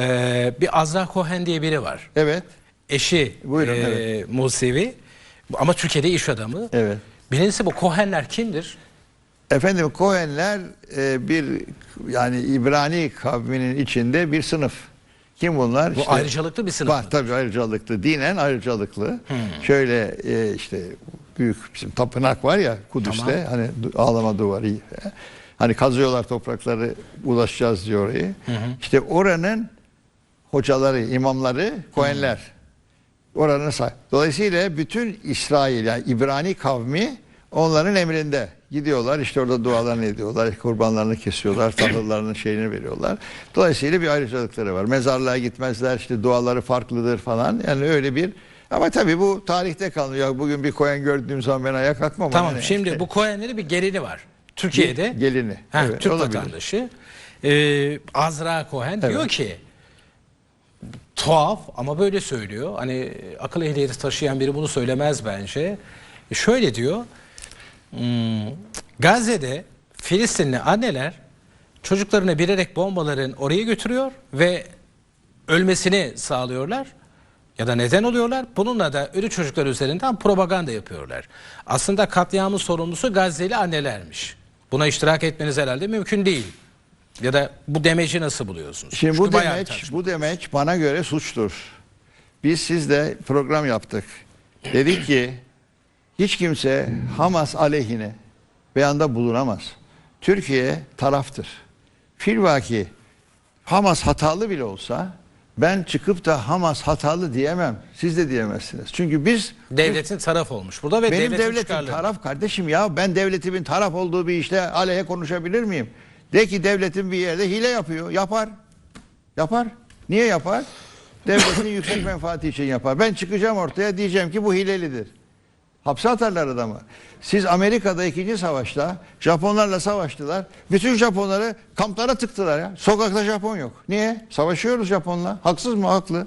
Ee, bir Azra Cohen diye biri var. Evet. Eşi Buyurun, e, evet. Musevi ama Türkiye'de iş adamı. Evet. Birincisi bu Cohenler kimdir? Efendim Kohenler e, bir yani İbrani kavminin içinde bir sınıf. Kim bunlar? Bu ayrıcalıklı bir sınıf Var mıdır? tabii ayrıcalıklı. Dinen ayrıcalıklı. Şöyle e, işte büyük bizim tapınak var ya Kudüs'te hani du- ağlama duvarı. Hani kazıyorlar toprakları ulaşacağız diyor orayı. İşte oranın hocaları, imamları Kohenler. Oranın say. Dolayısıyla bütün İsrail yani İbrani kavmi onların emrinde. Gidiyorlar işte orada dualarını ediyorlar, kurbanlarını kesiyorlar, tahıllarının şeyini veriyorlar. Dolayısıyla bir ayrıcalıkları var. Mezarlığa gitmezler, işte duaları farklıdır falan. Yani öyle bir ama tabii bu tarihte kalıyor. Bugün bir koyan gördüğüm zaman ben ayak kalkmam. Tamam Hani şimdi bu Cohenlerin bir gelini var. Türkiye'de. gelini. Ha, Evet, Türk olabilir. vatandaşı. Ee, Azra Cohen diyor ki tuhaf ama böyle söylüyor. Hani akıl ehliyeti taşıyan biri bunu söylemez bence. E, şöyle diyor. Hmm, Gazze'de Filistinli anneler çocuklarını bilerek bombaların oraya götürüyor ve ölmesini sağlıyorlar. Ya da neden oluyorlar? Bununla da ölü çocuklar üzerinden propaganda yapıyorlar. Aslında katliamın sorumlusu Gazze'li annelermiş. Buna iştirak etmeniz herhalde mümkün değil. Ya da bu demeci nasıl buluyorsunuz? Şimdi Çünkü bu demek, bu demek bana göre suçtur. Biz sizle program yaptık. Dedik ki hiç kimse Hamas aleyhine beyanda bulunamaz. Türkiye taraftır. Filvaki Hamas hatalı bile olsa ben çıkıp da Hamas hatalı diyemem. Siz de diyemezsiniz. Çünkü biz devletin taraf olmuş burada ve benim devletin çıkarları. taraf kardeşim ya ben devletimin taraf olduğu bir işte aleyhe konuşabilir miyim? De ki devletin bir yerde hile yapıyor. Yapar. Yapar. Niye yapar? Devletin yüksek menfaati için yapar. Ben çıkacağım ortaya diyeceğim ki bu hilelidir. Hapse atarlar adamı. Siz Amerika'da ikinci savaşta Japonlarla savaştılar. Bütün Japonları kamplara tıktılar ya. Sokakta Japon yok. Niye? Savaşıyoruz Japonla. Haksız mı? Haklı.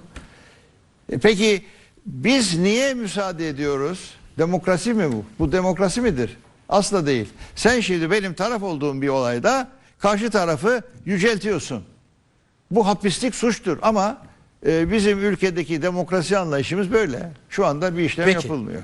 E peki biz niye müsaade ediyoruz? Demokrasi mi bu? Bu demokrasi midir? Asla değil. Sen şimdi benim taraf olduğum bir olayda karşı tarafı yüceltiyorsun. Bu hapislik suçtur ama e, bizim ülkedeki demokrasi anlayışımız böyle. Şu anda bir işlem Peki. yapılmıyor.